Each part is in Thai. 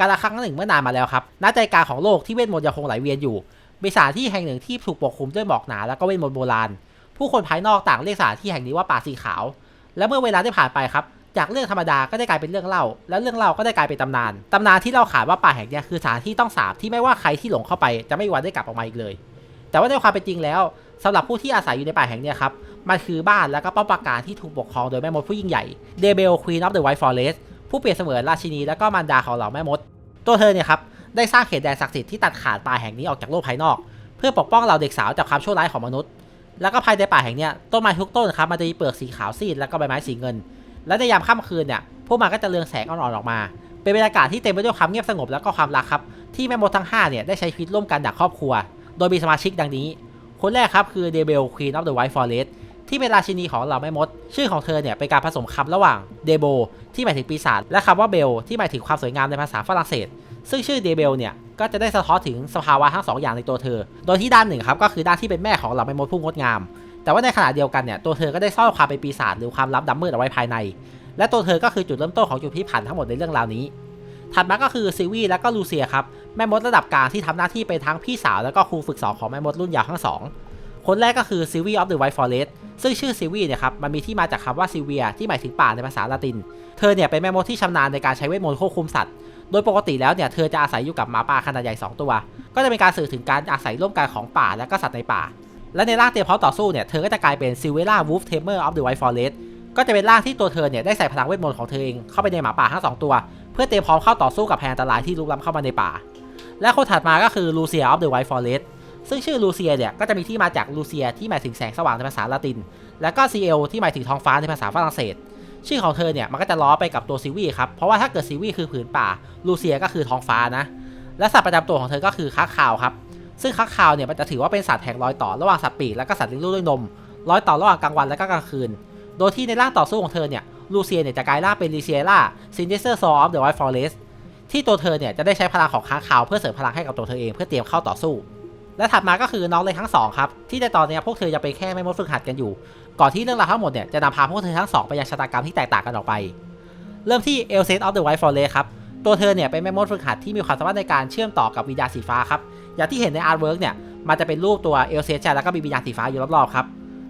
กาลครั้งหนึ่งเมื่อนานมาแล้วครับณใจกลางของโลกที่เวทมนต์ยังคงไหลเวียนอยู่มีสถานที่แห่งหนึ่งที่ถูกปกคลุมด้วยหมอกหนาแล้วก็เวทมนต์โบราณ ผู้คนภายนอกต่างเรียกสถานที่แห่งนี้ว่าป่าสีขาว และเมื่อเวลาได้ผ่านไปครับ จากเรื่องธรรมดาก็ได้กลายเป็นเรื่องเล่า และเรื่องเล่าก็ได้กลายเป็นตำนาน ตำนานที่เล่าขานว่าป่าแห่งนี้คือสถานที่ต้องสาบที่ไม่ว่าใครที่หลงเข้าไปจะไม่มีวันได้กลับออกมาอีกเลย แต่ว่าในความเป็นจริงแล้วสำหรับผู้ที่อาศัยอยู่ในป่าแห่งนี้ครับ มันคือบ้านและก็ป้อมปราการที่ถูกปกครองโดยแม่มดผู้ยิ่งใหญ่เดเบลควีนออฟเดอะไวท์ฟอเรส ผู้เปรียบเสมือนราชินีและก็มารดาของเหล่าแม่มด ตัวเธอเนี่ยครับได้สร้างเขตแดนศักดิ์สิทธิ์ที่ตัดขาดป่าแห่งนี้ออกจากโลกภายนอก เพื่อปกป้องเราเด็กสาวจากความชั่วร้ายของมนุษย์ แล้วก็ภายในป่าแห่งนี้ต้นไม้ทุกต้นครับมันจะมีเปลือกสีขาวซีดแล้วก็ใบไม้สีเงิน และในยามค่ำคืนเนี่ยพวกมันก็จะเรืองแสงอ่อนๆออกมา เป็นบรรยากาศที่เต็มไปด้วยความเงียบสงบแล้วก็ความรักครับที่แม่มดทั้ง5เนี่ยได้ใช้ชีวิตร่วมกันดักครอบครัว โดยมีสมาชิกดังนี้ คนแรกครับคือเดเบลควีนออฟเดอะไวท์ฟอเรส ที่เป็นราชินีของเหล่าแม่มด ชื่อของเธอเนี่ยเป็นการผสมคำระหว่างเดโบที่หมายถึงปีศาจและคำว่าเบลที่หมายถึงความสวยงามในภาษาฝรั่งเศส ซึ่งชื่อเดเบลเนี่ยก็จะได้สะท้อนถึงสภาวะทั้งสองอย่างในตัวเธอ โดยที่ด้านหนึ่งครับก็คือด้านที่เป็นแม่ของเหล่าแม่มดผู้งดงาม แต่ว่าในขณะเดียวกันเนี่ยตัวเธอก็ได้ซ่อนความเป็นปีศาจหรือความลับดำมืดเอาไว้ภายใน และตัวเธอก็คือจุดเริ่มต้นของจุดพลิกผันทั้งหมดในเรื่องราวนี้ถัดมาก็คือซิวีและก็ลูเซียครับแม่มดระดับกลางที่ทำหน้าที่เป็นทั้งพี่สาวแล้วก็ครูฝึกสอนของแม่มดรุ่นยาวทั้งสอง คนแรกก็คือซิวีออฟเดอะไวท์ฟอเรสซึ่งชื่อซิวีเนี่ยครับมันมีที่มาจากคำว่าซิเวีย ที่หมายถึงป่าในภาษาละติน เธอเนี่ยเป็นแม่มดที่ชำนาญในการใช้เวทมนต์ควบคุมสัตว์ โดยปกติแล้วเนี่ยเธอจะอาศัยอยู่กับหมาป่าขนาดใหญ่ 2 ตัว ก็จะเป็นการสื่อถึงการอาศัยร่วมกันของป่าและก็สัตว์ในป่า และในร่างเตรียมพร้อมต่อสู้เนี่ยเธอก็จะกลายเป็นซิเวล่าวูฟเทมเมอร์ออฟเดอะไวท์ฟอเรสก็จะเป็นร่างที่ตัวเธอเนี่ยได้ใส่พลังเวทมนต์ของเธอเองเข้าไปในหมาป่าทั้งสองตัว เพื่อเตรียมพร้อมเข้าต่อสู้กับแพนอันตรายที่ลุกล้ำเข้ามาในป่า และคนถัดมาก็คือลูเซียออฟเดอะไวท์ฟอเรส ซึ่งชื่อลูเซียเนี่ยก็จะมีที่มาจากลูเซียที่หมายถึงแสงสว่างในภาษาละติน และก็ CL ที่หมายถึงท้องฟ้าในภาษาฝรั่งเศส ชื่อของเธอเนี่ยมันก็จะล้อไปกับตัวซิวีครับ เพราะว่าถ้าเกิดซิวีคือผืนป่า ลูเซียก็คือท้องฟ้านะ และสัตว์ประจำตัวของเธอก็คือค้างคาวครับ ซึ่งค้างคาวเนี่ยมันจะถือว่าเป็นสัตว์แห่งรอยต่อระหว่างสัตว์ปีกและก็สัตว์เลี้ยงลูกด้วยนม รอยต่อระหว่างกลางวันและก็กลางคืน โดยที่ในร่างต่อสู้ของเธอเนี่ย ลูเซียเนี่ยจะกลายร่างเป็นลิเซียล่าซินเดเซอร์ซอฟเดอะไวท์ฟอเรสที่ตัวเธอเนี่ยจะได้ใช้พลังของค้างคาวเพื่อเสริมพลังให้กับตัวเธอเองเพื่อเตรียมเข้าต่อสู้ และถัดมาก็คือน้องเลยทั้งสองครับที่ในตอนนี้พวกเธอจะเป็นแค่แม่มดฝึกหัดกันอยู่ ก่อนที่เรื่องราวทั้งหมดเนี่ยจะนำพาพวกเธอทั้งสองไปยังชะตากรรมที่แตกต่างกันออกไป เริ่มที่เอลเซนออฟเดอะไวท์ฟอร์เรสครับตัวเธอเนี่ยเป็นแม่มดฝึกหัดที่มีความสามารถในการเชื่อมต่อกับวิญญาณสีฟ้าครับอย่างที่เห็นในอาร์ตเวิร์กเนี่ยมันจะเป็นรูปตัวเอลเซนแล้วก็มีวิญญาณสีฟ้าอยู่รอบๆครับ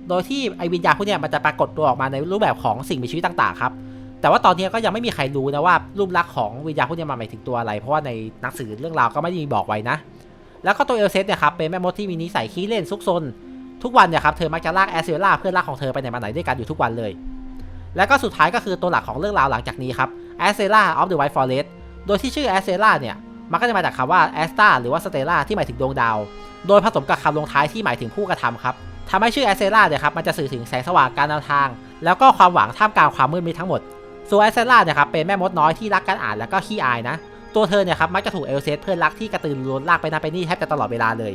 โดยที่ไอวิญญาณพวกเนี้มันจะปรากฏตัวออกมาในรูปแบบของสิ่งมีชีวิตต่างๆครับ แต่ว่าตอนนี้ก็ยังไม่มีใครรู้นะว่ารูปลักษณ์ของวิญญาณพวกนี้มันหมายถึงตัวอะไร เพราะว่าในหนังสือเรื่องราวก็ไม่ได้มีบอกไว้นะ แล้วก็ตัวเอลเซนเนี่ยครับเป็นแม่มดที่มีนิสัยขี้เล่นซุกซนทุกวันเนี่ยครับเธอมักจะลากแอสเซล่าเพื่อนรักของเธอไปไหนมาไหนด้วยกันอยู่ทุกวันเลย แล้วก็สุดท้ายก็คือตัวหลักของเรื่องราวหลังจากนี้ครับแอสเซล่าออฟเดอะไวท์ฟอเรสต์โดยที่ชื่อแอสเซล่าเนี่ยมันก็จะมาจากคำว่าแอสตาหรือว่าสเตล่าที่หมายถึงดวงดาว โดยผสมกับคำลงท้ายที่หมายถึงผู้กระทำครับทำให้ชื่อแอสเซล่าเนี่ยครับมันจะสื่อถึงแสงสว่างการนำทาง แล้วก็ความหวังท่ามกลางความมืดมิดทั้งหมดส่วนแอสเซล่าเนี่ยครับเป็นแม่มดน้อยที่รักการอ่านแล้วก็ขี้อายนะ ตัวเธอเนี่ยครับมักจะถูกเอลเซสเพื่อนรักที่กระตือรือร้นลากไปนั่นไปนี่แทบจะตลอดเวลาเลย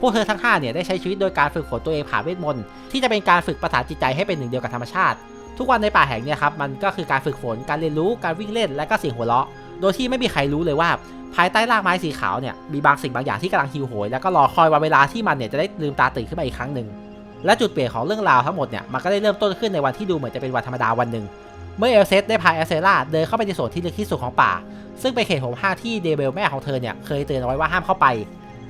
พวกเธอทั้ง5เนี่ยได้ใช้ชีวิตโดยการฝึกฝนตัวเองผ่านเวทมนต์ที่จะเป็นการฝึกประสานจิตใจให้เป็นหนึ่งเดียวกับธรรมชาติ ทุกวันในป่าแห่งเนี่ยครับมันก็คือการฝึกฝนการเรียนรู้การวิ่งเล่นและก็เสียงหัวเราะ โดยที่ไม่มีใครรู้เลยว่า ภายใต้รากไม้สีขาวเนี่ยมีบางสิ่งบางอย่างที่กำลังหิวโหย แล้วก็รอคอยวันเวลาที่มันเนี่ยจะได้ลืมตาตื่นขึ้นมาอีกครั้งหนึ่งและจุดเปลี่ยนของเรื่องราวทั้งหมดเนี่ยมันก็ได้เริ่มต้นขึ้นในวันที่ดูเหมือนจะเป็นวันธรรมดาวันหนึ่งเมื่อเอลเซสได้พาเอลเซล่าเดินเข้าไปในโซนที่ลึกที่สุดของป่า ซึ่งเป็นเขตห่มผ้าที่เดเบลแม่ของเธอเนี่ยเคยเตือนเอาไว้ว่าห้ามเข้าไป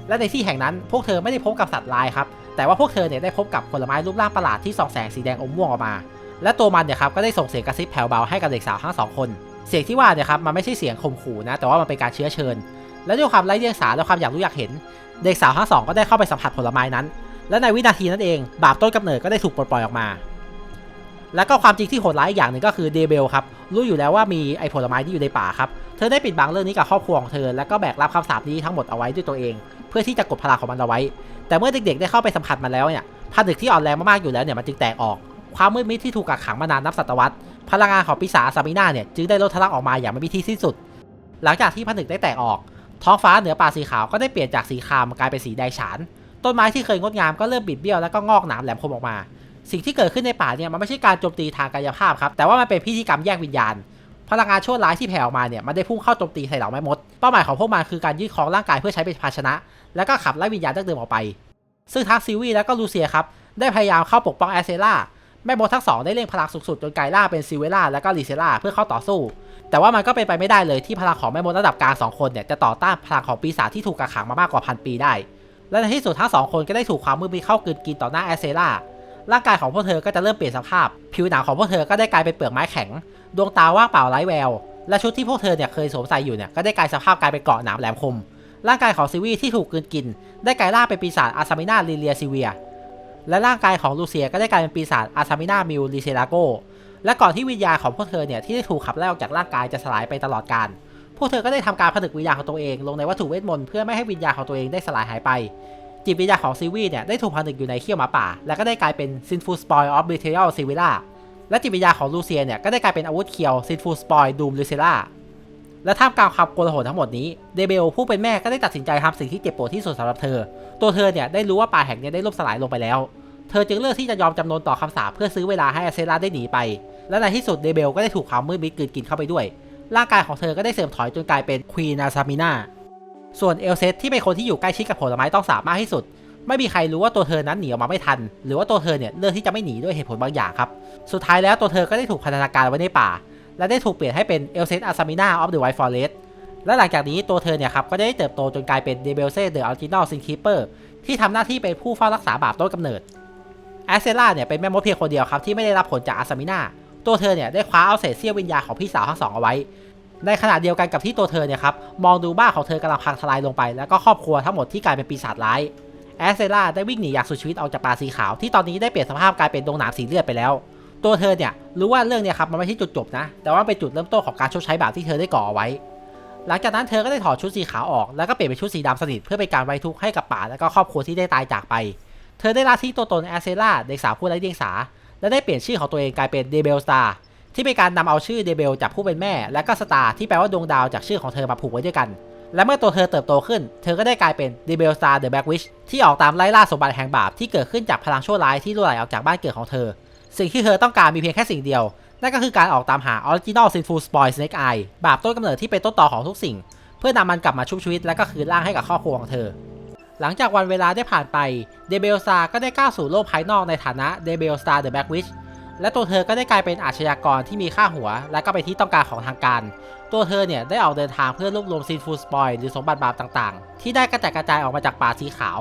และในที่แห่งนั้นพวกเธอไม่ได้พบกับสัตว์ลายครับ แต่ว่าพวกเธอเนี่ยได้พบกับผลไม้รูปร่างประหลาดที่ส่องแสงสีแดงอมม่วงออกมา และตัวมันเนี่ยครับก็ได้ส่งเสียงกระซิบแผ่วเบาให้กับเด็กสาวทั้งสองคน เสียงที่ว่าเนี่ยครับมันไม่ใช่เสียงข่มขู่นะ แต่ว่ามันเป็นการเชื้อเชิญ และด้วยความไร้เดียงสาและความอยากรู้อยากเห็น เด็กสาวทั้งสองก็ได้เข้าไปสัมผัสผลไม้นั้น และในวินาทีนั้นเอง บาปต้นกำเนิดก็ได้ถูกปลดปล่อยออกมาและก็ความจริงที่โหดร้ายอีกอย่างหนึ่งก็คือเดเบลครับรู้อยู่แล้วว่ามีไอ้ผลไม้ที่อยู่ในป่าครับเธอได้ปิดบังเรื่องนี้กับครอบครัวของเธอ และก็แบกรับคำสาปนี้ทั้งหมดเอาไว้ด้วยตัวเอง เพื่อที่จะกดพลังของมันเอาไว้ แต่เมื่อเด็กๆ ได้เข้าไปสัมผัสมันแล้วเนี่ยผนึกที่อ่อนแรงมากๆอยู่แล้วเนี่ยมันจึงแตกออก ความมืดมิดที่ถูกกักขังมานานนับศตวรรษ พลังงานของปีศาจซามิน่าเนี่ยจึงได้ลดทะลักออกมาอย่างไม่มีที่สิ้นสุด หลังจากที่ผนึกได้แตกออก ท้องฟ้าเหนือป่าสีขาวก็ได้เปลี่ยนจากสีครามกลายเป็นสีแดงฉาน ต้นไม้ที่เคยงดงามก็เริ่มบิดเบี้ยวแล้วก็งอกหนามแหลมคมออกมา สิ่งที่เกิดขึ้นในป่าเนี่ยมันไม่ใช่การโจมตีทางกายภาพครับแต่ว่ามันเป็นพิธีกรรมแยกวิญญาณ พลังงานชั่วร้ายที่แผ่ออกมาเนี่ยมันได้พุ่งเข้าโจมตีใส่เหล่าแม่มด เป้าหมายของพวกมันคือการยึดครองร่างกายเพื่อใช้เป็นภาชนะ แล้วก็ขับไล่วิญญาณดั้งเดิมออกไป ซึ่งทั้งซิวีและก็ลูเซียครับได้พยายามเข้าปกป้องแอสเซล่าแม่มดทั้งสองได้เร่งพลังสูงสุดจนกลายร่าเป็นซิเวล่าและก็ลิเซล่าเพื่อเข้าต่อสู้ แต่ว่ามันก็เป็นไปไม่ได้เลยที่พลังของแม่มดระดับกลางสองคนเนี่ยจะต่อต้านพลังของปีศาจที่ถูกกักขังมามากกว่าพันปีได้ และในที่สุดทั้งสองคนก็ได้ถูกความมืดมิดเข้ากลืนกินต่อหน้าแอเซล่าร่างกายของพวกเธอก็จะเริ่มเปลี่ยนสภาพ ผิวหนังของพวกเธอก็ได้กลายเป็นเปลือกไม้แข็ง ดวงตาว่างเปล่าไร้แวว และชุดที่พวกเธอเนี่ยเคยสวมใส่อยู่เนี่ยก็ได้กลายสภาพกลายเป็นเกราะหนามแหลมคม ร่างกายของซิวีที่ถูกกืนกิน ได้กลายร่างเป็นปีศาจอาซามินาลิเลียซิเวีย และร่างกายของลูเซียก็ได้กลายเป็นปีศาจอาซามินามิลลิเซลาโก และก่อนที่วิญญาณของพวกเธอเนี่ยที่ได้ถูกขับไล่ออกจากร่างกายจะสลายไปตลอดกาลพวกเธอก็ได้ทำการผนึกวิญญาณของตัวเอง ลงในวัตถุเวทมนต์เพื่อไม่ให้วิญญาณของตัวเองได้สลายหายไป จิตวิญญาณของซีวีเนี่ยได้ถูกผนึกอยู่ในเขี้ยวหมาป่า และก็ได้กลายเป็นซินฟูสปอยออฟบิเทียลซิวิล่า และจิตวิญญาของลูเซียเนี่ยก็ได้กลายเป็นอาวุธเคียวซินฟูสปอยดูมลิเซล่าและท่ามกลางความโกลาหลทั้งหมดนี้เดเบลผู้เป็นแม่ก็ได้ตัดสินใจทำสิ่งที่เจ็บปวดที่สุดสำหรับเธอ ตัวเธอเนี่ยได้รู้ว่าป่าแห่งนี้ได้ล่มสลายลงไปแล้ว เธอจึงเลือกที่จะยอมจำนนต่อคำสาปเพื่อซื้อเวลาให้อาเซราได้หนีไป และในที่สุดเดเบลก็ได้ถูกความมืดมิดกลืนกินเข้าไปด้วย ร่างกายของเธอก็ได้เสื่อมถอยจนกลายเป็นควีนาซามินาส่วนเอลเซตที่เป็นคนที่อยู่ใกล้ชิดกับผลไม้ต้องสาบมากที่สุด ไม่มีใครรู้ว่าตัวเธอนั้นหนีออกมาไม่ทัน หรือว่าตัวเธอเนี่ยเลือกที่จะไม่หนีด้วยเหตุผลบางอย่างครับ สุดท้ายแล้วตัวเธอก็ได้ถูกพันธนาการไว้ในป่า และได้ถูกเปลี่ยนให้เป็นเอลเซตอาซามินาออฟเดอะไวท์ฟอเรสต์และหลังจากนี้ตัวเธอเนี่ยครับก็ได้เติบโตจนกลายเป็นเดเบลเซ่เดอะอัลจินอลซินคีเปอร์ที่ทำหน้าที่เป็นผู้เฝ้ารักษาบาปต้นกำเนิดแอสเซล่าเนี่ยเป็นแม่มดเพียงคนเดียวครับที่ไม่ได้รับผลจากอาซามินาตัวเธอเนี่ยได้คว้าเอาเศษเสี้ยววิญญาณของพี่สาวทั้งสองเอาไว้ ในขณะเดียวกันกับที่ตัวเธอเนี่ยครับมองดูบ้านของเธอกำลังพังทลายลงไป แล้วก็ครอบครัวทั้งหมดที่กลายเป็นปีศาจร้าย แอสเซล่าได้วิ่งหนีอย่างสุดชีวิตออกจากป่าสีขาวที่ตอนนี้ได้เปลี่ยนสภาพกลายเป็นดงหนามสีเลือดไปแล้ว ตัวเธอเนี่ยรู้ว่าเรื่องเนี่ยครับมันไม่ใช่จุดจบนะ แต่ว่าเป็นจุดเริ่มต้นของการชดใช้บาปที่เธอได้ก่อเอาไว้ หลังจากนั้นเธอก็ได้ถอดชุดสีขาวออกแล้วก็เปลี่ยนเป็นชุดสีดำสนิทเพื่อเป็นการไว้ทุกข์ให้กับป่าและก็ครอบครัวที่ได้ตายจากไป เธอได้ละทิ้งตัวตนแอสเซล่าเด็กสาวผู้ไร้เดียงสาและได้เปลี่ยนชื่อของตัวเองกลายเป็นเดเบลสตาร์ที่เป็นการนำเอาชื่อเดเบลจากผู้เป็นแม่ และก็สตาร์ที่แปลว่าดวงดาวจากชื่อของเธอมาผูกไว้ด้วยกัน และเมื่อตัวเธอเติบโตขึ้น เธอก็ได้กลายเป็นเดเบลสตาเดอะแบ็กวิชที่ออกตามไล่ล่าสมบัติแห่งบาปที่เกิดขึ้นจากพลังชั่วร้ายที่รั่วไหลออกจากบ้านเกิดของเธอ สิ่งที่เธอต้องการมีเพียงแค่สิ่งเดียว นั่นก็คือการออกตามหาออริจินอลซินฟูสปอยสเนกไอบาปต้นกำเนิดที่เป็นต้นตอของทุกสิ่ง เพื่อนำมันกลับมาชุบชีวิตและก็คืนร่างให้กับครอบครัวของเธอ หลังจากวันเวลาได้ผ่านไปเดเบลซาก็ได้ก้าวสู่โลกภายนอกในฐานะเดเบลสตาเดอะแบ็กวิช และตัวเธอก็ได้กลายเป็นอาชญากรที่มีค่าหัว และก็เป็นที่ต้องการของทางการ ตัวเธอเนี่ยได้ออกเดินทางเพื่อรวบรวมซินฟูสปอยหรือสมบัติบาปต่างๆ ที่ได้กระจายกระจายออกมาจากป่าสีขาว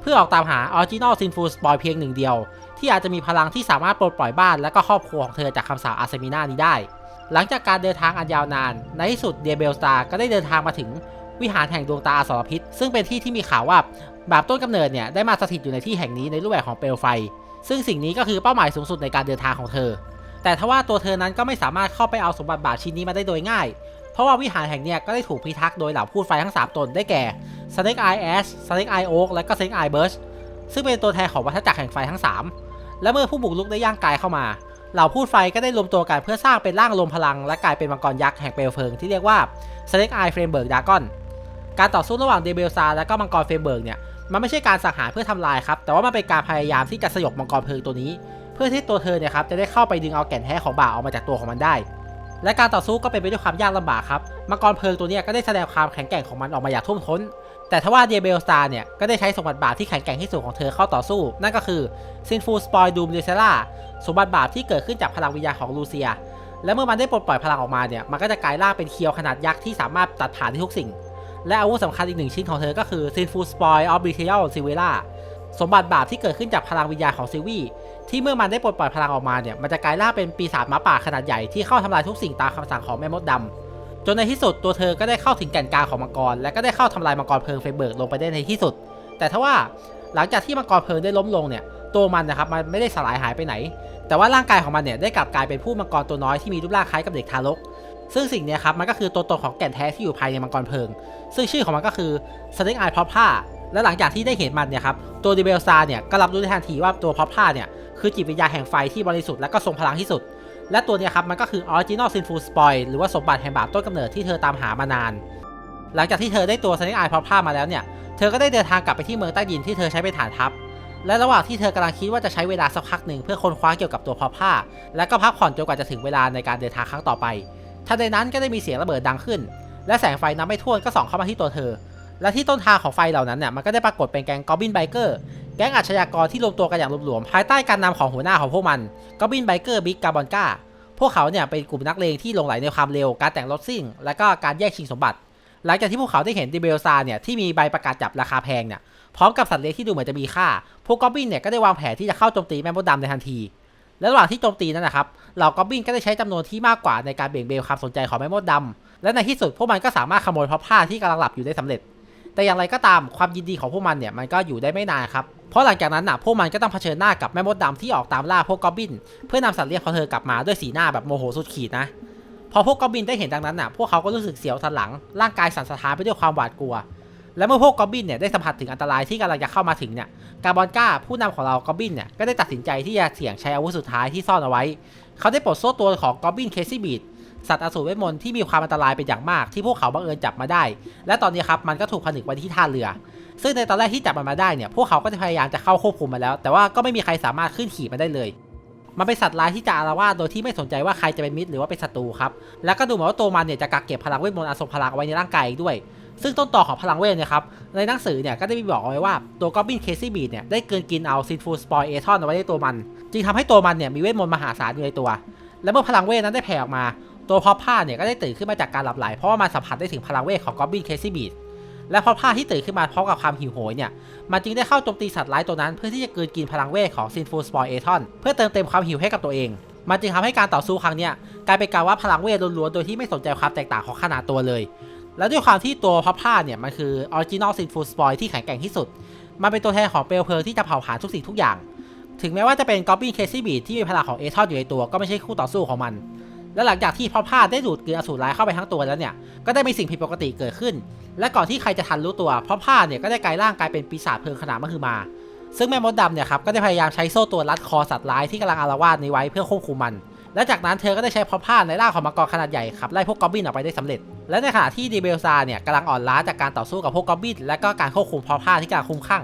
เพื่อออกตามหาออริจินอลซินฟูสปอยเพียงหนึ่งเดียว ที่อาจจะมีพลังที่สามารถปลดปล่อยบ้านและก็ครอบครัวของเธอจากคำสาปอาเซมิน่านี้ได้ หลังจากการเดินทางอันยาวนาน ในที่สุดเดียเบลสตาร์ก็ได้เดินทางมาถึงวิหารแห่งดวงตาอสรพิษ ซึ่งเป็นที่ที่มีข่าวว่าบาปต้นกำเนิดเนี่ยได้มาสถิตอยู่ในที่แห่งนี้ในรูปแบบของเปลวไฟ ซึ่งสิ่งนี้ก็คือเป้าหมายสูงสุดในการเดินทางของเธอ แต่ทว่าตัวเธอนั้นก็ไม่สามารถเข้าไปเอาสมบัติบาปชิ้นนี้มาได้โดยง่าย เพราะว่าวิหารแห่งนี้ก็ได้ถูกพิทักษ์โดยเหล่าพูดไฟทั้ง 3 ตนได้แก่ Snake Eye Ash Snake Eye Oak และก็ Snake Eye Burst ซึ่งเป็นตัวแทนของวัฏจักรแห่งไฟทั้ง 3 และเมื่อผู้บุกรุกได้ย่างกายเข้ามาเหล่าพูดไฟก็ได้รวมตัวกันเพื่อสร้างเป็นร่างลมพลัง และกลายเป็นมังกรยักษ์แห่งเปลวเพลิงที่เรียกว่า Snake Eye Framework Dragon การต่อสู้ระหว่างเดเบลซาและก็มังกรเฟรมเบิร์กเนี่ย มันไม่ใช่การสังหารเพื่อทำลายครับ แต่ว่ามันเป็นการพยายามที่จะสยบมังกรเพลิงตัวนี้ เพื่อที่ตัวเธอเนี่ยครับจะได้เข้าไปดึงเอาแก่นแท้ของบ่าออกมาจากตัวของมันได้ และการต่อสู้ก็เป็นไปด้วยความยากลำบากครับ มังกรเพลิงตัวนี้ก็ได้แสดงความแข็งแกร่งของมันออกมาอย่างท่วมท้น แต่ทว่าเดเบลสตาร์เนี่ยก็ได้ใช้สมบัติบาปที่แข็งแกร่งที่สุดของเธอเข้าต่อสู้ นั่นก็คือซินฟูสปอยดูมเดเซล่าสมบัติบาปที่เกิดขึ้นจากพลังวิญญาณของลูเซีย และเมื่อมันได้ปลดปล่อยพลังออกมาเนี่ยมันก็จะกลายร่างเป็นเคียวขนาดยักษ์ที่สามารถตัดผ่านทุกสิ่ง และอาวุธสำคัญอีกหนึ่งชิ้นของเธอก็คือ Sinful Spoil of b r i t a l s i v e l a สมบัติบาปที่เกิดขึ้นจากพลังวิญญาณของซิวีที่เมื่อมันได้ปลดปล่อยพลังออกมาเนี่ย มันจะกลายร่างเป็นปีศาจหมาป่าขนาดใหญ่ที่เข้าทำลายทุกสิ่งตามคำสั่งของแม่มดดำจนในที่สุดตัวเธอก็ได้เข้าถึงแก่นกลางของมังกร และก็ได้เข้าทำลายมังกรเพลิงเฟเบิร์กลงไปได้ในที่สุด แต่ทว่าหลังจากที่มังกรเพลิงได้ล้มลงเนี่ยตัวมันนะครับมันไม่ได้สลายหายไปไหน แต่ว่าร่างกายของมันเนี่ยได้กลับกลายเป็นผู้มังกรตัวน้อยที่มีรูปร่างคล้ายกับเด็กทารก ซึ่งสิ่งนี้ครับมันก็คือตัวตนของแก่นแท้ที่อยู่ภายในมังกรเพลิง ซึ่งชื่อของมันก็คือ Snake Eye p o p ผ้าและหลังจากที่ได้เห็นมันเนี่ยครับตัวดิเบลซาเนี่ยก็รับรู้ได้ทันทีว่าตัวพอ p ผ้าเนี่ยคือจิตวิญญาณแห่งไฟที่บริสุทธิ์และก็ทรงพลังที่สุด และตัวเนี่ยครับมันก็คือ Original Sinful Spoil หรือว่าสมบัติแห่งบาปต้นกำเนิดที่เธอตามหามานาน หลังจากที่เธอได้ตัว Snake Eye p o p ผ้ามาแล้วเนี่ยเธอก็ได้เดินทางกลับไปที่เมืองใต้ดินที่เธอใช้เป็นฐานทัพและระหว่างที่เธอกำลังคิดว่าจะใช้เวลาสักพักหนึ่งเพื่อค้นคว้าเกี่ยวกับตัวพอผ้า และก็พักผ่อนจนกว่าจะถึงเวลาในการเดินทางครั้งต่อไป ทันใดนั้นก็ได้มีเสียงระเบิดดังขึ้น และแสงไฟนับไม่ถ้วนก็ส่องเข้ามาที่ตัวเธอ และที่ต้นทางของไฟเหล่านั้นเนี่ยมันก็ได้ปรากฏเป็นแก๊งกอบบินไบเกอร์แก๊งอาชญากรที่รวมตัวกันอย่างหลวมๆภายใต้การนำของหัวหน้าของพวกมันก็บินไบเกอร์บิ๊กกาบอนกาพวกเขาเนี่ยเป็นกลุ่มนักเลงที่ลงไหลในความเร็วการแต่งรถซิ่ง และก็การแย่งชิงสมบัติ หลังจากที่พวกเขาได้เห็นดิเบลซาเนี่ยที่มีใบประกาศจับราคาแพงเนี่ยพร้อมกับสัตว์เลี้ยงที่ดูเหมือนจะมีค่า พวกกอบบินเนี่ยก็ได้วางแผนที่จะเข้าโจมตีแม่มดดำในทันที และระหว่างที่โจมตีนั้นนะครับเหล่ากอบบินก็ได้ใช้จำนวนที่มากกว่าในการเบี่ยงเบนความสนใจของแม่มดดำและในที่สุดพวกมันก็สามารถขโมยพระผ้าที่กำลังหลับอยู่ได้สำเร็จ แต่อย่างไรก็ตามความยินดีของพวกมันเนี่ยมันก็อยู่ได้ไม่นานครับเพราะหลังจากนั้นน่ะพวกมันก็ต้องเผชิญหน้ากับแม่มดดำที่ออกตามล่าพวกกอบบิน เพื่อนำสัตว์เลี้ยงของเธอกลับมาด้วยสีหน้าแบบโมโหสุดขีดนะพอพวกกอบบินได้เห็นดังนั้นน่ะพวกเขาก็รู้สึกเสียวสันหลังร่างกายสั่นสะท้านไปด้วยความหวาดกลัว และเมื่อพวกกอบบินเนี่ยได้สัมผัสถึงอันตรายที่กำลังจะเข้ามาถึงเนี่ยกาบอนก้าผู้นำของเรากอบบินเนี่ยก็ได้ตัดสินใจที่จะเสี่ยงใช้อาวุธสุดท้ายที่ซ่อนเอาไว้ เขาได้ปลดโซ่ตัวของกอบบินเคซี่บีดสัตว์อสูรเวทมนต์ที่มีความอันตรายเป็นอย่างมากที่พวกเขาบังเอิญจับมาได้ และตอนนี้ครับมันก็ถูกผนึกไว้ที่ท่าเรือ ซึ่งในตอนแรกที่จับมันมาได้เนี่ยพวกเขาก็จะพยายามจะเข้าควบคุมมาแล้ว แต่ว่าก็ไม่มีใครสามารถขึ้นขี่มันได้เลย มันเป็นสัตว์ร้ายที่จะอารวาสโดยที่ไม่สนใจว่าใครจะเป็นมิตรหรือว่าเป็นศัตรูครับ แล้วก็ดูเหมือนว่าตัวมันเนี่ยจะกักเก็บพลังเวทมนต์อันทรพลังไว้ในร่างกายอีกด้วย ซึ่งต้นต่อของพลังเวทเนี่ยครับ ในหนังสือเนี่ยก็ได้มีบอกเอาไว้ว่าตัวกอบบินเคซี่บีดเนี่ยได้เกินกินเอาซินฟูสปอยเอทอนเอาไว้ในตัวมัน จึงทำให้ตัวมันเนี่ยมีเวทมนต์มหาศาลอยู่ในตัว และเมื่อพลังเวทนั้นได้แผ่ออกมา ตัวพอผ้าเนี่ยก็ได้ตื่นขึ้นมาจากการหลับไหลเพราะว่ามันสัมผัสได้ถึงพลังเวทของกอบบินเคซี่บีดและพอผ้าที่ตื่นขึ้นมาพร้อมกับความหิวโหยเนี่ย มันจึงได้เข้าโจมตีสัตว์ร้ายตัวนั้นเพื่อที่จะกลืนกินพลังเวทของซินฟูสปอยเอทอนเพื่อเติมเต็มความหิวให้กับตัวเอง มันจึงทำให้การต่อสู้ครั้งเนี้ยกลายเป็นการว่าพลังเวทล้วนๆโดยที่ไม่สนใจความแตกต่างของขนาดตัวเลย แล้วด้วยความที่ตัวพับผ้าเนี่ย มันคือออริจินอลซินฟูสปอยที่แข็งแกร่งที่สุด มันเป็นตัวแทนของเปลวเพลิงที่จะเผาผลาญทุกสิ่งทุกอย่าง ถึงแม้ว่าจะเป็นกอบบินเคซี่บีที่มีพลังของเอทอนอยู่ในตัวก็ไม่ใช่คู่ต่อสู้ของมัน และหลังจากที่พับผ้าได้ดูดกลืนอสูรร้ายเข้าไปทั้งตัวแล้วเนี่ย ก็ได้มีสิ่งผิดปกติเกิดขึ้น และก่อนที่ใครจะทันรู้ตัวพราะผ้าเนี่ยก็ได้กลายร่างกลายเป็นปีศาจเพลิงขนาดมหึมา ซึ่งแม่มดดำเนี่ยครับก็ได้พยายามใช้โซ่ตัวรัดคอสัตว์ร้ายที่กำลังอารวาสนี้ไว้เพื่อควบคุมมัน และจากนั้นเธอก็ได้ใช้พอผ้าในร่างของมังกรขนาดใหญ่ขับไล่พวกกอบบินออกไปได้สำเร็จ และในขณะที่ดีเบลซาเนี่ยกำลังอ่อนล้าจากการต่อสู้กับพวกกอบบินและก็การควบคุมพอผ้าที่กำลังคุ้มข้าง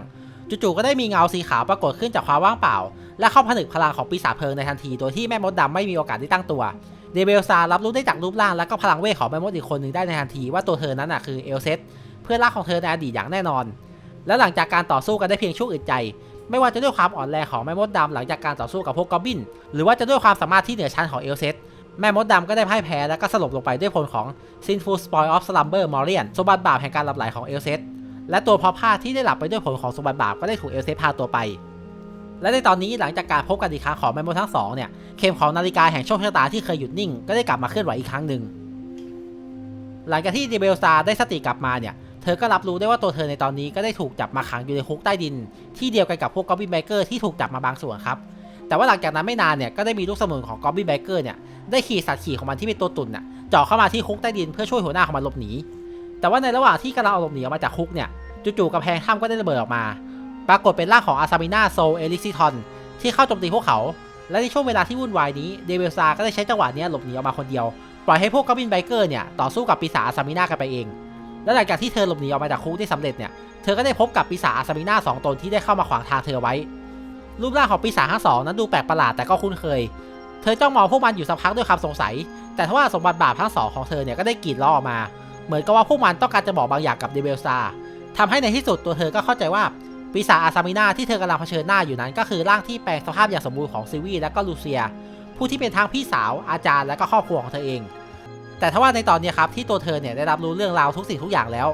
จู่ๆก็ได้มีเงาสีขาวปรากฏขึ้นจากความว่างเปล่า และเข้าผนึกพลังของปีศาจเพลิงในทันทีโดยที่แม่มดดำไม่มีโอกาสได้ตั้งตัวเดเบลซารับรู้ได้จากรูปร่างและก็พลังเวทของแม่มดอีกคนหนึ่งได้ในทันทีว่าตัวเธอนั้นน่ะคือเอลเซตเพื่อนรักของเธอในอดีตอย่างแน่นอน และหลังจากการต่อสู้กันได้เพียงชั่วอึดใจ ไม่ว่าจะด้วยความอ่อนแรงของแม่มดดำหลังจากการต่อสู้กับพวกกอบบิน หรือว่าจะด้วยความสามารถที่เหนือชั้นของเอลเซตแม่มดดำก็ได้พ่ายแพ้และก็สลบลงไปด้วยผลของ Sinful Spoil of Slumber Morian สมบัติบาปแห่งการหลับไหลของเอลเซตและตัวพอผ้าที่ได้หลับไปด้วยผลของสมบัติบาปก็ได้ถูกเอลเซตพาตัวไป และในตอนนี้หลังจากการพบกันอีกครั้งของแม่มดทั้งสองเนี่ยเข็มของนาฬิกาแห่งโชคชะตาที่เคยหยุดนิ่งก็ได้กลับมาเคลื่อนไหวอีกครั้งหนึ่งหลังจากที่เดเบลซาได้สติกลับมาเนี่ย ธอก็รับรู้ได้ว่าตัวเธอในตอนนี้ก็ได้ถูกจับมาขังอยู่ในคุกใต้ดิน ที่เดียวกันกับพวกกอบบินไบเกอร์ที่ถูกจับมาบางส่วนครับ แต่ว่าหลังจากนั้นไม่นานเนี่ยก็ได้มีลูกสมุนของกอบบินไบเกอร์เนี่ยได้ขี่สัตว์ขี่ของมันที่เป็นตัวตุ่นน่ะเจาะเข้ามาที่คุกใต้ดินเพื่อช่วยหัวหน้าของมันหลบหนี แต่ว่าในระหว่างที่กำลังหลบหนีออกมาจากคุกเนี่ยจู่ๆกำแพงถ้ำก็ได้ระเบิดออกมา ปรากฏเป็นร่างของอาซามิน่าโซเอลิซิทอนที่เข้าโจมตีพวกเขา และในช่วงเวลาที่วุ่นวายนี้เดเวลซาก็ได้ใช้จังหวะนี้หลบหนีออกมาคนเดียว ปล่อยให้พวกกอบบินไบเกอร์เนี่ยต่อสู้กับปีศาจอาซามินากันไปเอง และหลังจากที่เธอหลบหนีออกมาจากคุกได้สำเร็จเนี่ย เธอก็ได้พบกับปีศาจอาซามิน่าสองตนที่ได้เข้ามาขวางทางเธอไว้ รูปร่างของปีศาจทั้งสองนั้นดูแปลกประหลาดแต่ก็คุ้นเคย เธอจ้องมองพวกมันอยู่สักพักด้วยความสงสัย แต่ทว่าสมบัติบาปทั้งสองของเธอเนี่ยก็ได้กรีดล้องออกมา เหมือนกับว่าพวกมันต้องการจะบอกบางอย่างกับเดเวลซาทำให้ในที่สุดตัวเธอก็เข้าใจว่าปีศาจอาซามิน่าที่เธอกำลังเผชิญหน้าอยู่นั้น ก็คือร่างที่แปลงสภาพอย่างสมบูรณ์ของซิวีและก็ลูเซีย ผู้ที่เป็นทั้งพี่สาวอาจารย์และก็ครอบครัวของเธอเอง แต่ถ้าว่าในตอนนี้ครับที่ตัวเธอเนี่ยได้รับรู้เรื่องราวทุกสิ่งทุกอย่างแล้ว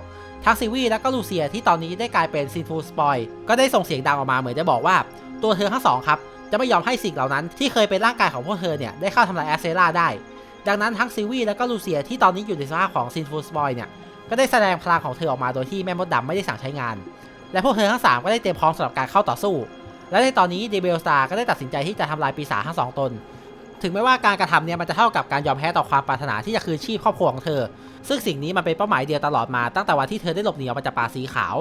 ทั้งซิวีและก็ลูเซียที่ตอนนี้ได้กลายเป็นซินฟูสปอยก็ได้ส่งเสียงดังออกมาเหมือนจะบอกว่าตัวเธอทั้งสองครับจะไม่ยอมให้สิ่งเหล่านั้นที่เคยเป็นร่างกายของพวกเธอเนี่ยได้เข้าทำลายแอสเซราได้ ดังนั้นทั้งซิวีและก็ลูเซียที่ตอนนี้อยู่ในสภาพของซินฟูสปอยเนี่ยก็ได้แสดงพลังของเธอออกมาโดยที่แม่มดดำไม่ได้สั่งใช้งาน และพวกเธอทั้งสามก็ได้เตรียมพร้อมสำหรับการเข้าต่อสู้ และในตอนนี้เดเบลสตาร์ก็ได้ตัดสินใจที่จะทำลายปีศาจทั้งสองตน ถึงแม้ว่าการกระทำเนี่ยมันจะเท่ากับการยอมแพ้ต่อความปรารถนาที่จะคืนชีพครอบครัวของเธอ ซึ่งสิ่งนี้มันเป็นเป้าหมายเดียวตลอดมาตั้งแต่วันที่เธอได้หลบหนีออกมาจากป่าสีขาว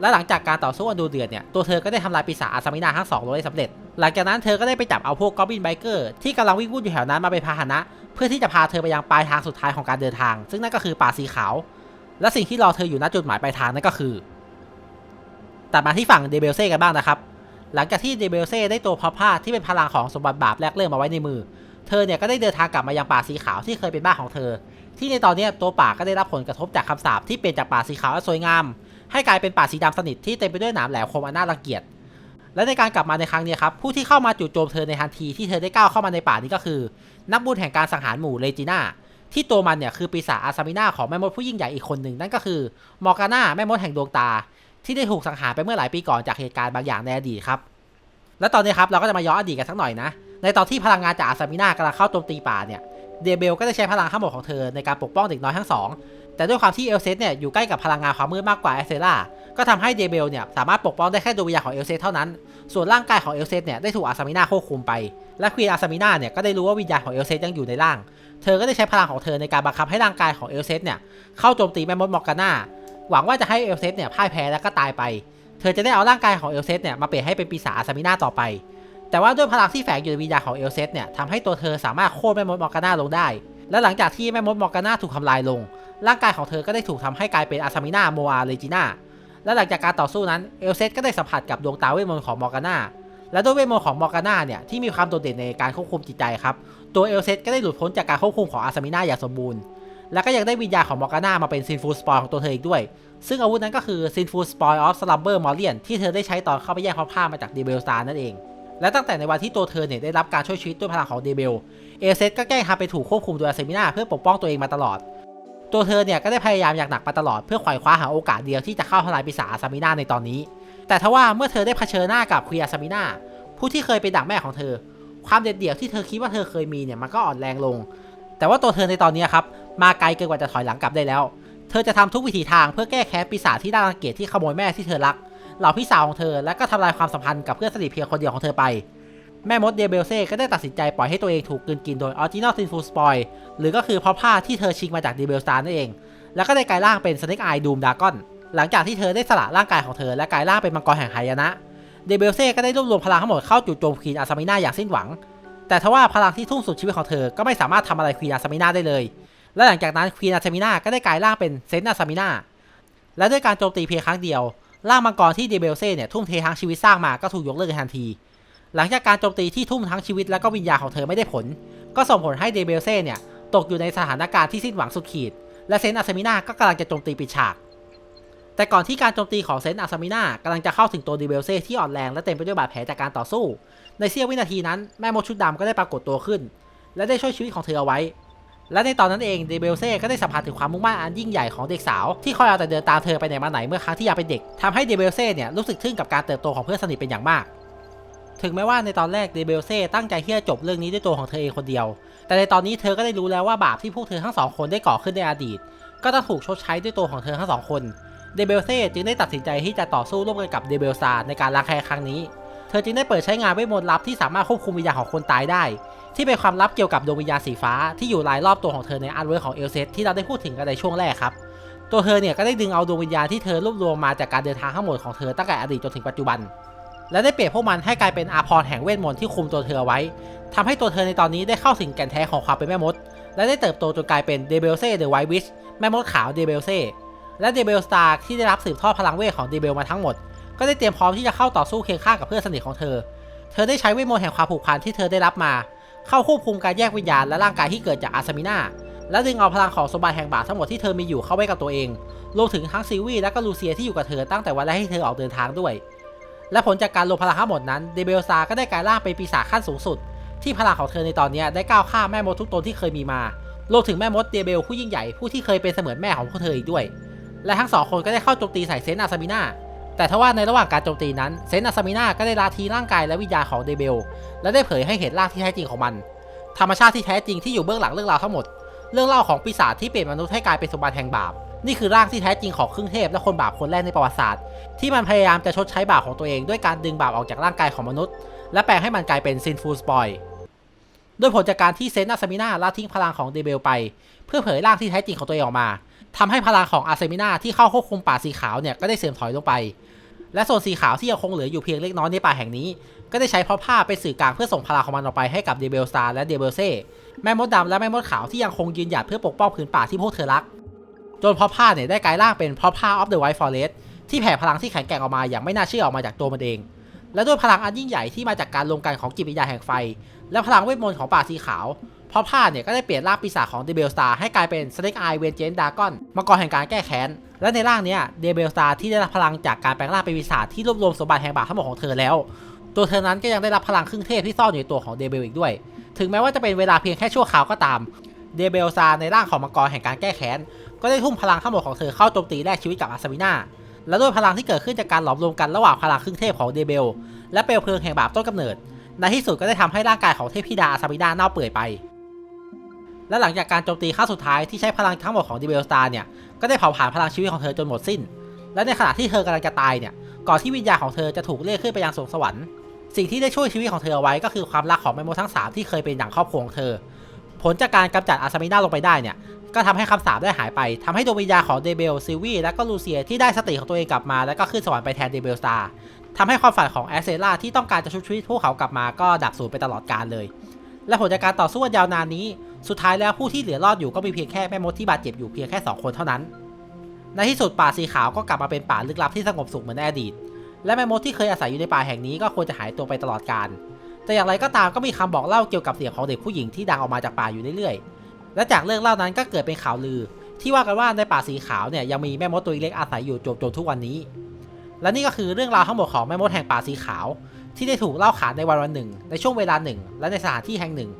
และหลังจากการต่อสู้อันดูเดือดเนี่ยตัวเธอก็ได้ทำลายปีศาจอาซามินาทั้งสองลได้สำเร็จ หลังจากนั้นเธอก็ได้ไปจับเอาพวกกอบบินไบเกอร์ที่กำลังวิ่งวุ่นอยู่แถวนั้นมาเป็นพาหนะ เพื่อที่จะพาเธอไปยังปลายทางสุดท้ายของการเดินทาง ซึ่งนั่นก็คือป่าสีขาว และสิ่งที่รอเธออยู่ณจุดหมายปลายทางนั่นก็คือตัดมาที่ฝั่งเดเบลเซ่กันบ้างนะครับหลังจากที่เดเบลเซ่ได้ตัวพอผ้าที่เป็นพลังของสมบัติบาปแรกเริ่มมาไว้ในมือ เธอเนี่ยก็ได้เดินทางกลับมายังป่าสีขาวที่เคยเป็นบ้านของเธอ ที่ในตอนนี้ตัวป่าก็ได้รับผลกระทบจากคำสาปที่เปลี่ยนจากป่าสีขาวสวยงาม ให้กลายเป็นป่าสีดำสนิทที่เต็มไปด้วยหนามแหลมคมอันน่ารังเกียจและในการกลับมาในครั้งนี้ครับผู้ที่เข้ามาจู่โจมเธอในทันทีที่เธอได้ก้าวเข้ามาในป่านี้ก็คือ นักบุญแห่งการสังหารหมู่เลจิน่าที่ตัวมันเนี่ยคือปีศาจอาซามิน่าของแม่มดผู้ยิ่งใหญ่อีกคนหนึ่งนั่นก็คือมอร์กาน่าแม่มดแห่งดวงตา ที่ได้ถูกสังหารไปเมื่อหลายปีก่อนจากเหตุการณ์บางอย่างในอดีตครับและตอนนี้ครับเราก็จะมาย้อนอดีตกันสักหน่อยนะ ในตอนที่พลังงานจากอาซามิน่ากำลังเข้าโจมตีป่าเนี่ย เดเบลก็ได้ใช้พลังทั้งหมดของเธอในการปกป้องเด็กน้อยทั้งสอง แต่ด้วยความที่เอลเซสเนี่ยอยู่ใกล้กับพลังงานความมืดมากกว่าเอเซล่า ก็ทำให้เดเบลเนี่ยสามารถปกป้องได้แค่ดวงวิญญาณของเอลเซสเท่านั้น ส่วนร่างกายของเอลเซสเนี่ยได้ถูกอาซามิน่าควบคุมไป และควีนอาซามิน่าเนี่ยก็ได้รู้ว่าวิญญาณของเอลเซสยังอยู่ในร่าง เธอก็ได้ใช้พลังของเธอในการบังคับให้ร่างกายของเอลเซสเนี่ยเข้าโจมตีแม่มดมอร์กาน่าหวังว่าจะให้เอลเซสเนี่ยพ่ายแพ้แล้วก็ตายไป เธอจะได้เอาร่างกายของเอลเซสเนี่ยมาเปลี่ยนให้เป็นปีศาจอาซามิน่าต่อไป แต่ว่าด้วยพลังที่แฝงอยู่ในวิญญาณของเอลเซสเนี่ยทำให้ตัวเธอสามารถโค่นแม่มดมอร์กาน่าลงได้ และหลังจากที่แม่มดมอร์กาน่าถูกทำลายลง ร่างกายของเธอก็ได้ถูกทำให้กลายเป็นอาซามิน่าโมอาเลจิน่าและหลังจากการต่อสู้นั้นเอลเซสก็ได้สัมผัสกับดวงตาเวทมนต์ของมอร์กาน่าและด้วยเวทมนต์ของมอร์กาน่าเนี่ยที่มีความโดดเด่นในการควบคุมจิตใจครับตัวเอลเซสก็ได้หลุดพ้นจากการควบคุมของอาซามิน่าอย่างสมบูรณ์และก็ยังได้วิญญาณของมอร์กาน่ามาเป็นซินฟูสปอยของตัวเธออีกด้วย ซึ่งอาวุธนั้นก็คือซินฟูสปอยออฟสลัมเบอร์มอร์เลียนที่เธอได้ใช้ตอนเข้าไปแย่งพระผ้ามาจากดีเบลซานั่นเอง และตั้งแต่ในวันที่ตัวเธอเนี่ยได้รับการช่วยชีวิตด้วยพลังของเดเบล เอลเซสก็แกล้งทำไปถูกควบคุมโดยอาเซมิน่าเพื่อปกป้องตัวเองมาตลอด ตัวเธอเนี่ยก็ได้พยายามอย่างหนักมาตลอดเพื่อขวายคว้าหาโอกาสเดียวที่จะเข้าทลายปีศาจอาซามิน่าในตอนนี้ แต่ทว่าเมื่อเธอได้เผชิญหน้ากับควีอาซามิน่าผู้ที่เคยเป็นดั่งแม่ของเธอ ความเด็ดเดี่ยวที่เธอคิดว่าเธอเคยมีเนี่ยมันก็อ่อนแรงลง แต่ว่าตัวเธอในตอนนี้ครับมาไกลเกินกว่าจะถอยหลังกลับได้แล้ว เธอจะทำทุกวิถีทางเพื่อแก้แค้นปีศาจที่น่ารังเกียจที่ขโมยแม่ที่เธอรัก เหล่าพี่สาวของเธอ และก็ทำลายความสัมพันธ์กับเพื่อนสนิทเพียงคนเดียวของเธอไป แม่มดเดเบลเซ่ก็ได้ตัดสินใจปล่อยให้ตัวเองถูกกลืนกินโดยออริจินอลซินฟูสปอยหรือก็คือพราะผ้าที่เธอชิงมาจากเดเบลสตาร์นั่นเอง แล้วก็ได้กลายร่างเป็นสเน็กไอดูมดากอนหลังจากที่เธอได้สละร่างกายของเธอและกลายร่างเป็นมังกรแห่งหายนะเดเบลเซ่ก็ได้รวบรวมพลังทั้งหมดเข้าจู่โจมควีนอาซามิน่าอย่างสิ้นหวัง แต่ทว่าพลังที่ทุ่มสุดชีวิตของเธอก็ไม่สามารถทำอะไรควีนอาซามิน่าได้เลย และหลังจากนั้นควีนอาซามิน่าก็ได้กลายร่างเป็นเซนอาซามิน่าและด้วยการโจมตีเพียงครั้งเดียว ร่างมังกรที่เดเบลเซ่เนี่ยทุ่มเททั้งชีวิตสร้างมาก็ถูกยกเลิกทันที หลังจากการโจมตีที่ทุ่มทั้งชีวิตและก็วิญญาณของเธอไม่ได้ผล ก็ส่งผลให้เดเบลเซ่เนี่ยตกอยู่ในสถานการณ์ที่สิ้นหวังสุดขีด และเซนต์อาซามิน่าก็กำลังจะโจมตีปิดฉาก แต่ก่อนที่การโจมตีของเซนต์อาซามิน่ากำลังจะเข้าถึงตัวเดเบลเซ่ที่อ่อนแรงและเต็มไปด้วยบาดแผลจากการต่อสู้ ในเสี้ยววินาทีนั้นแม่มดชุดดำก็ได้ปรากฏตัวขึ้น และได้ช่วยชีวิตของเธอเอาไว้ และในตอนนั้นเองเดเบลเซ่ก็ได้สัมผัสถึงความมุ่งมั่นอันยิ่งใหญ่ของเด็กสาวที่คอยเอาแต่เดินตามเธอไปไหนมาไหนเมื่อครั้งที่ยังเป็นเด็กทำให้เดเบลเซ่เนี่ยรู้สึกทึ่งกับการเติบโตของเพื่อนสนิทเป็นอย่างมาก ถึงแม้ว่าในตอนแรกเดเบลเซ่ตั้งใจที่จะจบเรื่องนี้ด้วยตัวของเธอเองคนเดียว แต่ในตอนนี้เธอก็ได้รู้แล้วว่าบาปที่พวกเธอทั้งสองคนได้ก่อขึ้นในอดีต ก็ต้องถูกชดใช้ด้วยตัวของเธอทั้งสองคนเดเบลเซ่จึงได้ตัดสินใจที่จะต่อสู้ร่วมกันกับเดเบลซาในการล้างแค้นครั้งนี้ เธอจึงได้เปิดใช้งานเวทมนต์ลับที่สามารถควบคุมวิญญาณของคนตายได้ ที่เป็นความลับเกี่ยวกับดวงวิญญาณสีฟ้าที่อยู่รายรอบตัวของเธอในอาร์ตเวิร์ของเอลเซสที่เราได้พูดถึงกันในช่วงแรกครับ ตัวเธอเนี่ยก็ได้ดึงเอาดวงวิญญาณที่เธอรวบรวมมาจากการเดินทางทั้งหมดของเธอตั้งแต่อดีตจนถึงปัจจุบัน และได้เปลี่ยนพวกมันให้กลายเป็นอาพรแห่งเวทมนต์ที่คุมตัวเธอไว้ทำให้ตัวเธอในตอนนี้ได้เข้าถึงแก่นแท้ของความเป็นแม่มด และได้เติบโตจนกลายเป็นเดเบลเซ่เดอะไวท์วิชแม่มดขาวเดเบลเซ่และเดเบลสตาร์ที่ได้รับสืบทอดพลังเวทของเดเบลมาทั้งหมด ก็ได้เตรียมพร้อมที่จะเข้าต่อสู้เคียงข้างกับเพื่อนสนิทของเธอ เธอได้ใช้เวทมนต์แห่งความผูกพันที่เธอได้รับมา เข้าควบคุมการแยกวิญญาณและร่างกายที่เกิดจากอาซามิน่าและดึงเอาพลังของสมบัติแห่งบาปทั้งหมดที่เธอมีอยู่เข้าไว้กับตัวเองรวมถึงทั้งซิวีและก็ลูเซียที่อยู่กับเธอตั้งแต่วันแรกที่เธอออกเดินทางด้วย และผลจากการรวมพลังทั้งหมดนั้นเดเบลซาก็ได้กลายร่างเป็นปีศาจขั้นสูงสุด ที่พลังของเธอในตอนนี้ได้ก้าวข้ามแม่มดทุกตนที่เคยมีมารวมถึงแม่มดเดเบลผู้ยิ่งใหญ่ผู้ที่เคยเป็นเสมือนแม่ของพวกเธออีกด้วย และทั้งสองคนก็ได้เข้าโจมตีใส่เซนอาซามิน่า แต่ทว่าในระหว่างการโจมตีนั้นเซนอาซามิน่าก็ได้ลาทีร่างกายและวิญญาณของเดเบล และได้เผยให้เห็นร่างที่แท้จริงของมัน ธรรมชาติที่แท้จริงที่อยู่เบื้องหลังเรื่องราวทั้งหมด เรื่องเล่าของปีศาจที่เปลี่ยนมนุษย์ให้กลายเป็นสมบัติแห่งบาป นี่คือร่างที่แท้จริงของครึ่งเทพและคนบาปคนแรกในประวัติศาสตร์ ที่มันพยายามจะชดใช้บาปของตัวเองด้วยการดึงบาปออกจากร่างกายของมนุษย์ และแปลงให้มันกลายเป็นซินฟูสปอยด้วยผลจากการที่เซนอาซามิน่าละทิ้งพลังของเดเบลไป เพื่อเผยร่างที่แท้จริงของตัวเองออกมาทำให้พลังของอาซมิน่าที่เข้าควบคุมป่าสีขาวเนี่ยก็ได้เสื่อมถอยลงไป และส่วนสีขาวที่ยังคงเหลืออยู่เพียงเล็กน้อยในป่าแห่งนี้ ก็ได้ใช้เพราะผ้าเป็นสื่อกลางเพื่อส่งพลังของมันออกไปให้กับเดเบลซาและเดเบลเซ่แม่มดดำและแม่มดขาวที่ยังคงยืนหยัดเพื่อปกป้องผืนป่าที่พวกเธอรัก จนเพราะผ้าเนี่ยได้กลายร่างเป็นเพราะผ้าออฟเดอะไวท์ฟอเรสต์ที่แผ่พลังที่แข็งแกร่งออกมาอย่างไม่น่าเชื่อออกมาจากตัวมันเอง และด้วยพลังอันยิ่งใหญ่ที่มาจากการรวมกันของจิตวิญญาณแห่งไฟ และพลังเวทมนต์ของป่าสีขาว เพราะผ้าเนี่ยก็ได้เปลี่ยนร่างปีศาจของเดเบลสตาร์ให้กลายเป็นสเน็กไอเวนเจนดากอนมังกรแห่งการแก้แค้น และในร่างเนี้ยเดเบลสตาร์ที่ได้รับพลังจากการแปลงร่างเป็นปีศาจที่รวบรวมสมบัติแห่งบาปทั้งหมดของเธอแล้ว ตัวเธอนั้นก็ยังได้รับพลังครึ่งเทพที่ซ่อนอยู่ในตัวของเดเบลอีกด้วย ถึงแม้ว่าจะเป็นเวลาเพียงแค่ชั่วคราวก็ตาม เดเบลซาในร่างของมังกรแห่งการแก้แค้น ก็ได้ทุ่มพลังทั้งหมดของเธอเข้าโจมตีแลกชีวิตกับอาซามิน่าและด้วยพลังที่เกิดขึ้นจากการหลอมรวมกันระหว่างพลังครึ่งเทพของเดเบลและเปลวเพลิงแห่งบาปต้นกำเนิดในที่สุดก็ได้ทำให้ร่างกายของเทพธิดาอาซามินาเน่าเปื่อยไป และหลังจากการโจมตีครั้งสุดท้ายที่ใช้พลังทั้งหมดของเดเบลสตาร์เนี่ย ก็ได้เผาผลาญพลังชีวิตของเธอจนหมดสิ้น และในขณะที่เธอกำลังจะตายเนี่ย ก่อนที่วิญญาณของเธอจะถูกเรียกขึ้นไปยังสวงสวรรค์ สิ่งที่ได้ช่วยชีวิตของเธอเอาไว้ก็คือความรักของแมมโมทั้งสามที่เคยเป็นอย่างครอบครัวของเธอ ผลจากการกำจัดอาซามิน่าลงไปได้เนี่ย ก็ทำให้คำสาปได้หายไปทำให้ดวงวิญญาณของเดเบลซิลวี่และก็ลูเซียที่ได้สติของตัวเองกลับมาแล้วก็ขึ้นสวรรค์ไปแทนเดเบลสตาร์ทำให้ความฝันของแอสเซล่าที่ต้องการจะชุบชีวิตพวกเขากลับมาก็ดับสูญไปตลอดกาลเลย และผลจากการต่อสู้อันยาวนานนี้ สุดท้ายแล้วผู้ที่เหลือรอดอยู่ก็มีเพียงแค่แม่มดที่บาดเจ็บอยู่เพียงแค่สองคนเท่านั้น ในที่สุดป่าสีขาวก็กลับมาเป็นป่าลึกลับที่สงบสุขเหมือนในอดีต และแม่มดที่เคยอาศัยอยู่ในป่าแห่งนี้ก็ควรจะหายตัวไปตลอดกาล แต่อย่างไรก็ตามก็มีคำบอกเล่าเกี่ยวกับเสียงของเด็กผู้หญิงที่ดังออกมาจากป่าอยู่เรื่อยๆ และจากเรื่องเล่านั้นก็เกิดเป็นข่าวลือ ที่ว่ากันว่าในป่าสีขาวเนี่ยยังมีแม่มดตัวเล็กอาศัยอยู่จนจนทุกวันนี้ และนี่ก็คือเรื่องราวทั้งหมดของแม่มดแห่งป่าสีขาว ที่ได้ถูกเล่าขานในวันวันหนึ่ง ในช่วงเวลาหนึ่ง และในสถานที่แห่งหนึ่ง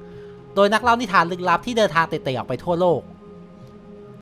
โดยนักเล่านิทานลึกลับที่เดินทางเตะๆออกไปทั่วโลก